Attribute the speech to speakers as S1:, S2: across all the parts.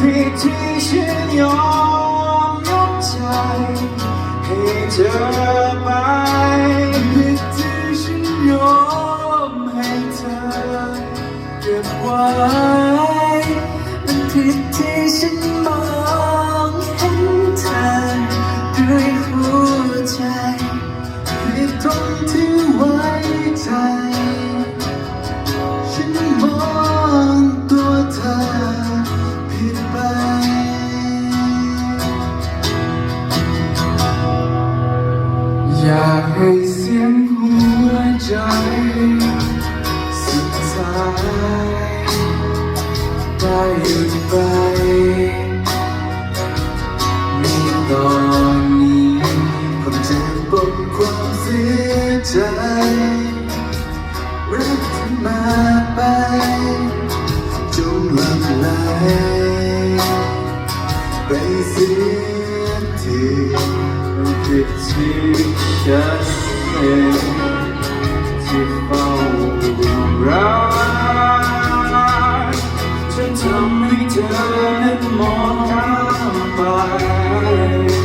S1: ผิดที่ฉันยอมย
S2: กใจให้เธอไป
S3: ผิดที่ฉันยอมให้เธอเก็บไว้
S1: มันผิดที่ฉันมองเห็นเธอด้วยหัวใจ
S3: ผิดตรงที่ไว้ใจ ตอนนี้ผมเจ็บป
S2: วด
S1: ความ
S2: เสี
S3: ยใจ return in the morning by.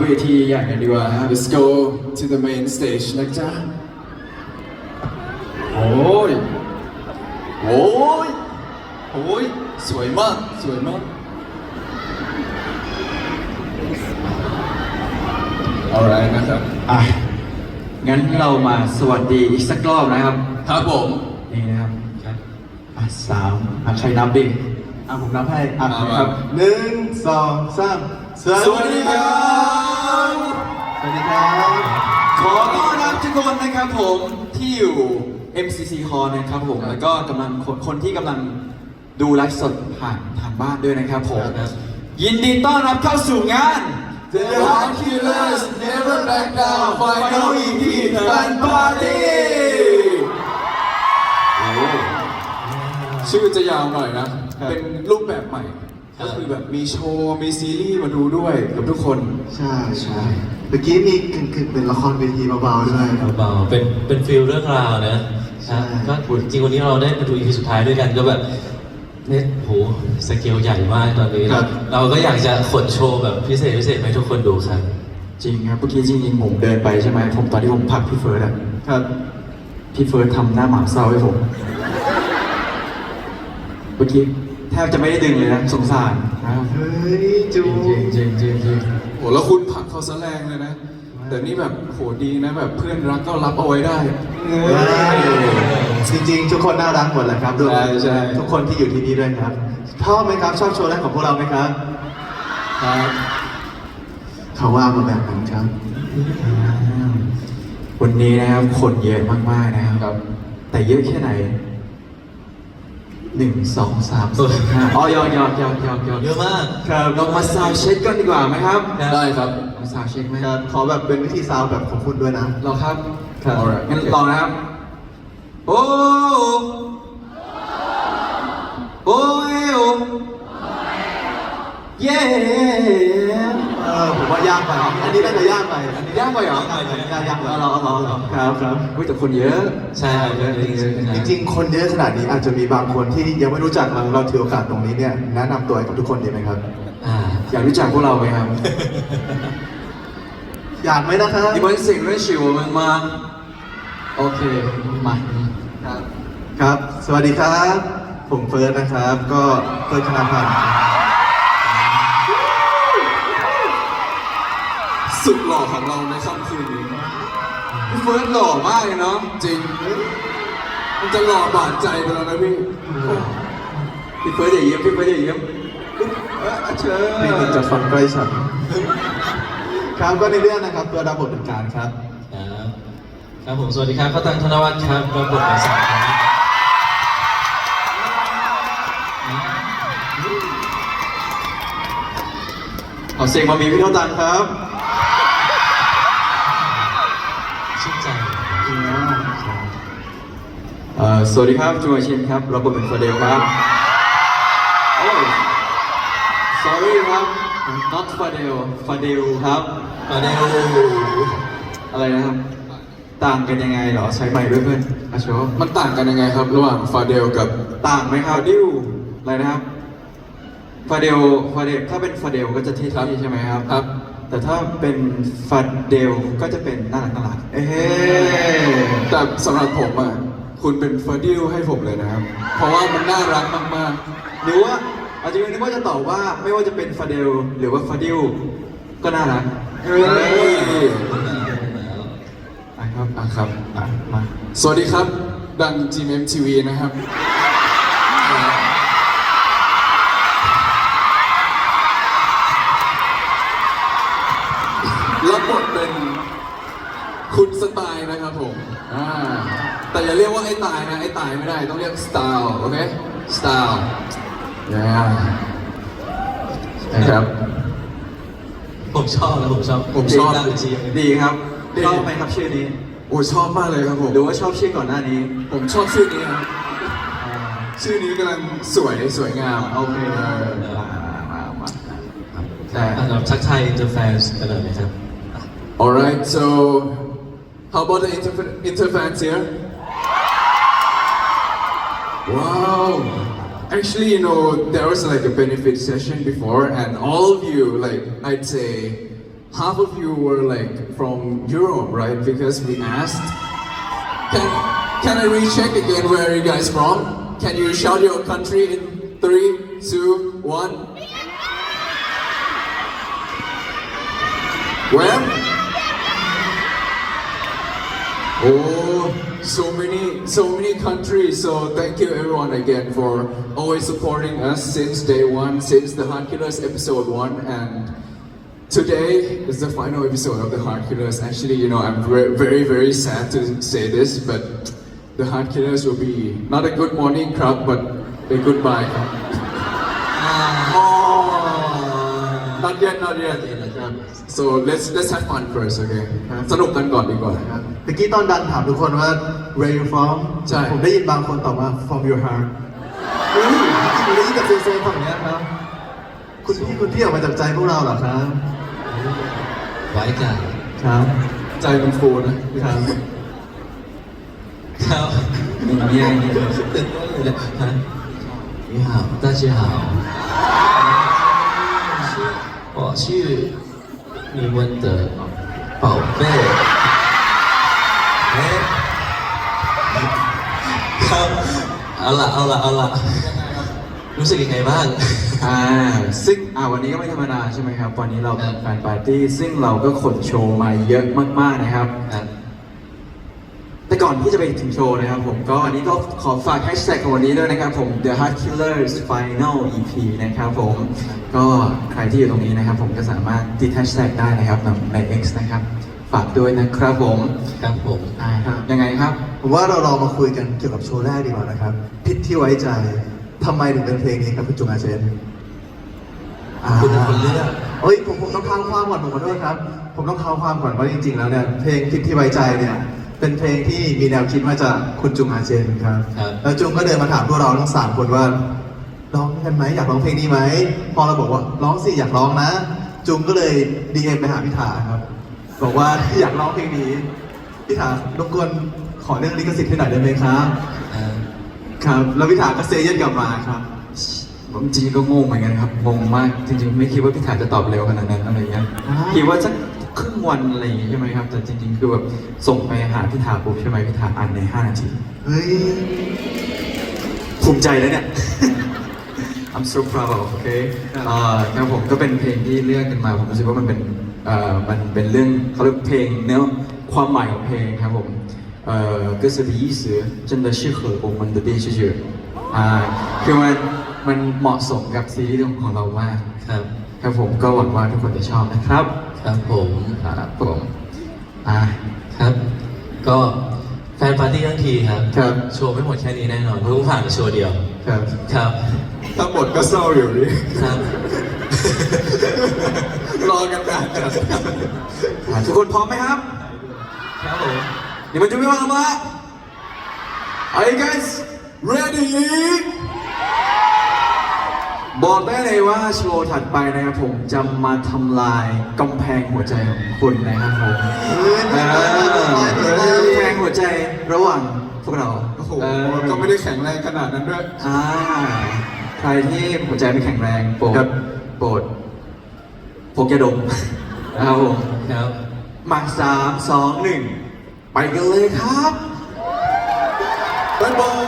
S3: เว
S2: ทีใหญ่กันดีกว่าฮะ let's go to the main stage นะจ๊ะ
S4: โอ้ย โอ้ย โอ
S5: ้
S4: ย สวยมาก สวยมาก alright นะครับ
S2: อะ งั้นเรามาสวัสดีอีกสักรอบนะครับ
S4: ครับผม
S2: นี่นะครับครับอ่สามอะใครนับดิอะผมนับให้อะ
S4: มามา
S2: ครับหนึ่งสองสาม ส
S4: วัสดีครับ
S2: วัสดีครับ ขอต้อนรับทุกคนนะครับผมที่อยู่ MCC Hall นะครับผม แล้วก็กำลังคนคนที่กำลังดูไลฟ์สดผ่านทางบ้านด้วยนะครับผม ยินดีต้อนรับเข้าสู่งาน
S4: The Hot Killers Never Back Down Final EP Fan Party โอ้ชื่อจะยาวหน่อยนะ
S2: ครับ
S4: เป็นรูปแบบใหม่ก็คือแบบมีโชว์มีซีรีส์มาดูด้วยกับทุกคน
S6: ใช่ใช่เมื่อกี้มีกึ่งๆเป็นละครเวทีเบาๆด้วย
S7: เบาๆเป็นเป็นฟิลเรื่องราวนะ
S6: ใช่
S7: ก็จริงวันนี้เราได้มาดู EP สุดท้ายด้วยกันก็แบบเนี่ยโหสเกลใหญ่มากตอนนี้
S6: ครับ
S7: เราก็อยากจะขนโชว์แบบพิเศษพิเศษให้ทุกคนดูครับ
S2: จริงครับเมื่อกี้จริงๆผมเดินไปใช่ไหมผมตอนที่ผมผลักพี่เฟิร์สอะ
S6: ครับ
S2: พี่เฟิร์สทำหน้าหมาเศร้าให้ผม เมื่อกี้แทบจะไม่ได้ดึงเลยนะสงสารนะครับ
S6: เฮ้ยจู
S2: จริงจริงจริงจริง
S4: โหแล้วคุณผลักเขาซะแรงเลยนะ แต่นี่แบบโหดีนะแบบเพื่อนรักก็รับเอาไว้ได้
S6: จริงๆ ทุกคนน่ารักหมดแหละครับด้วย
S4: ใช่ใช่
S6: ทุกคนที่อยู่ที่นี่ด้วยครับชอบไหมครับชอบโชว์แรกของพวกเราไหมครับ
S4: ครับ
S6: เขาว่ามาแบบนั้นครับ
S2: วันนี้นะครับคนเยอะมากๆนะครับ
S4: ครับ
S2: แต่เยอะแค่ไหน หนึ่งสองสามสี่ห้าอ๋อยอกยอกยอกยอกยอก
S7: เยอะมาก
S2: ครับเรามาซาวด์เช็คกันดีกว่าไหมครับ
S4: ได้ครับ
S2: มาซาวด์เช็คไหม
S6: ครับขอแบบเป็นวิธีซาวด์แบบของคุณด้วยนะ
S2: เราครับ
S6: ครับ
S4: Alright
S2: งั้นลองนะครับ โอ้โอ้ยโอ้เย้
S6: เออ ผมว่ายากไป อันนี้น่าจะยากไปอันนี้
S2: ยากไปเหรอ
S6: ยากยาก
S2: เลยเราเราเรา
S6: ครับครับ
S2: เฮ้ยแต่คนเยอะ
S7: ใช่เยอะจริง
S6: จริงคนเยอะขนาดนี้อาจจะมีบางคนที่ยังไม่รู้จักเราเราถือโอกาสตรงนี้เนี่ยแนะนำตัวให้กับทุกคนดีไหมครับ
S7: อ
S2: ยากรู้จักพวกเราไหมครับ
S6: อยากไหมนะครับดิบ
S2: นสิงเล่น你们喜欢喜我们吗？OK，买。
S6: ครับ ครับ สวัสดีครับ ผมเฟิร์สนะครับ ก็เฟิร์สธนาพันธ์
S4: ล่อของเราในค่ำคืนนี้
S2: พี่เฟิร์สหล่อมากเลยเนาะ
S4: จริง มันจะหล่อบาดใจไปแล้วนะพี่
S2: พี่เฟิร์สอย่าเยี่ยมพี่เฟิร์สอย่าเยี่ยมเออเชิญ
S6: ไม่ติดจากฟังใกล้ฉันครับก็ในเรื่องนะครับตัวรับบทเป็นการครับ
S7: ครับครับผมสวัสดีครับข้าวตังธนวัฒน์ครับรับบทเป็นสามครับ
S2: ขอเสียงมามีพี่เท่าตันครับ สวัสดีครับจูมาชินครับรับบทเป็นฟาเดลครับโอ้ย sorry ครับ not ฟาเดลฟาเดลครับ
S7: มาเดว
S2: อะไรนะครับ ต่างกันยังไงเหรอใช้ใหม่ด้วยเพื่อนอาโชว์
S4: มันต่างกันยังไงครับ ระหว่างฟาเดลกับ
S2: ต่างไหมครับ
S4: ฟาดิว
S2: อะไรนะครับฟาเดลฟาเดลถ้าเป็นฟาเดลก็จะเท่
S4: ครับ
S2: ๆใช่ไหมครับ
S4: ครับ
S2: แต่ถ้าเป็นฟาเดลก็จะเป็นน่ารักน่ารักเอ้
S4: แต่สำหรับผมอะ คุณเป็นฟาดิลให้ผมเลยนะครับ เพราะว่ามันน่ารักมากๆ
S2: หรือว่าอาจจะนึกว่าจะตอบว่าไม่ว่าจะเป็นฟาเดลหรือว่าฟาดิลก็น่ารัก
S4: เฮ้ย
S2: อะครับ
S4: อะครับ
S2: อะมา
S4: สวัสดีครับ ดัง GMMTV นะครับ รับบทเป็นคุณสไตล์นะครับผมอ่าแต่อย่าเรียกว่าไอ้ ตายนะไอ้ตายไม่ได้ต้องเรียกสไตล์โอเคสไตล์นะครับ
S7: ผมชอบนะผมชอบ
S4: ผมชอบ
S7: ดังจีม
S2: ดีครับ
S4: ดี
S2: ชอบไหมครับชื่อนี้
S4: โอ้ยชอบมากเลยครับผม
S2: หรือว่าชอบชื่อก่อนหน้านี้
S4: ผมชอบชื่อนี้ครับชื่อนี้กำลังสวยสวยงาม
S2: โอเคมามามาแต่
S7: อะเราทักทายอินเตอร์แฟนกันเลยไหมครับ
S4: Alright, so how about the inter interfans here? Wow! Actually, you know, there was like a benefit session before, and all of you, like, I'd say half of you were like from Europe, right? Because we asked. Can, can I recheck again where are you guys from? Can you shout your country in three, two, one. When? Oh, so many, so many countries. So thank you everyone again for always supporting us since day one, since the Heart Killers episode one, and today is the final episode of the Heart Killers. Actually, you know, I'm very, very, very sad to say this, but the Heart Killers will be not a good morning crowd, but a goodbye. Oh, not yet, not yet. So let's let's have fun first, okay? สนุกกันก่อนดีกว่า
S6: ครับเมื่อกี้ตอนดังถามทุกคนว่า where you from
S4: ใช่
S6: ผมได้ยินบางคนตอบว่า from your heart เฮ้ยจริงๆได้ยินกับเซนๆฝั่งเนี้ยครับ คุณพี่คุณพี่ออกมาจากใจพวกเราเหรอครับ
S7: ไว้กัน
S6: ครับ
S4: ใจมันฟูนะ
S6: ครับ
S7: ครับมีอะไรเนี่ยตื่นเต้นเลยนะฮะ你好大家好我是 你们的宝贝เอ๊ะครับเอาละเอาละเอาละรู้สึกยังไงบ้าง
S2: อ่าซึ่งอ่าวันนี้ก็ไม่ธรรมดาใช่ไหมครับ วันนี้เราเป็น
S7: ครับ
S2: แฟนปาร์ตี้ ซึ่งเราก็ขนโชว์มาเยอะมาก ๆ นะครับ
S7: ครับ
S2: แต่ ก่อนที่จะไปถึงโชว์นะครับผมก็อันนี้ก็ขอฝากแฮชแท็กของวันนี้ด้วยนะครับผม The Heart Killers Final EP นะครับผมก็ใครที่อยู่ตรงนี้นะครับผมก็สามารถติดแฮชแท็กได้นะครับใน X นะครับฝากด้วยนะครับผม
S7: ครับผม
S2: อ่ายังไงครับ
S6: ผมว่าเราลองมาคุยกันเกี่ยวกับโชว์แรกดีกว่านะครับพิษที่ไว้ใจทำไมถึงเป็นเพลงนี้ครับคุณจุงอาเชน
S7: คุณเป็นคนเลือก
S6: เอ้ยผมผมต้องเท้าความก่อนผมขอโทษครับ ผมต้องเท้าความก่อนว่าจริงๆแล้วเนี่ยเพลงพิษที่ไว้ใจเนี่ย เป็นเพลงที่มีแนวคิดมาจากคุณจุงอาเจนครับ
S7: ครับ
S6: แล้วจุงก็เดินมาถามพวกเราทั้งสามคนว่าร้องกันไหมอยากร้องเพลงนี้ไหม พอเราบอกว่าร้องสิอยากร้องนะ จุงก็เลยดีเอ็มไปหาพิธาครับ บอกว่าอยากร้องเพลงนี้พิธารบกวนขอเรื่องลิขสิทธิ์ให้หน่อยได้ไหมครับ
S7: อ่า
S6: ครับ แล้วพิธาก็เซเยนกลับมาครับ
S2: ผมจริงๆก็งงเหมือนกันครับงงมากจริงๆ ไม่คิดว่าพี่ถาจะตอบเร็วขนาดนั้นอะไรเงี้ย
S6: อ่า
S2: คิดว่าสัก ครึ่งวันอะไรอย่างงี้ใช่ไหมครับ แต่จริงๆ คือแบบส่งไปหาพี่ถาปุ๊บใช่ไหมพี่ถาอ่านใน 5 นาที
S6: เฮ้ย
S2: ภูมิใจแล้วเนี่ย I'm so proud of โอเค
S6: ครับ
S2: เอ่อครับผมก็เป็นเพลงที่เลือกกันมา ผมรู้สึกว่ามันเป็นเอ่อมันเป็นเรื่องเขาเรียกเพลงเนื้อความหมายของเพลงครับผมเอ่อ歌词的意思真的适合我们的电视剧อ่าคือมันมันเหมาะสมกับซีรีส์ของเรามาก
S7: ครับ
S2: ครับผมก็หวังว่าทุกคนจะชอบนะครับ
S7: ครับผม
S2: ครับผมอะ
S7: ครับ ก็แฟนปาร์ตี้ทั้งทีครับ
S2: ครับ
S7: โชว์ไม่หมดแค่นี้แน่นอนเพิ่งผ่านโชว์เดียว
S2: ครับ
S7: ครับ
S4: ถ้าหมดก็เศร้าอยู่นี่
S7: ครับ
S4: รอกันนานจัด
S2: ทุกคนพร้อมไหมครับ
S7: ครับผม
S2: เดี๋ยวมันจะไม่ว่างละ Are you guys ready? บอกได้เลยว่าโชว์ถัดไปนะครับผมจะมาทำลายกำแพงหัวใจของคุณนะครับผมเออกำแพงหัวใจระหว่างพวกเรา
S4: โอ้โห
S2: เออ
S4: ก็ไม่ได้แข็งแรงขนาดนั้นด้วย
S2: อ่าใครที่หัวใจไม่แข็งแรงโปรด
S6: ครับ
S2: โปรดพกยาดมนะครับผม
S7: ครับ
S2: มาสามสองหนึ่งไปกันเลยครับ
S4: บ๊ายบาย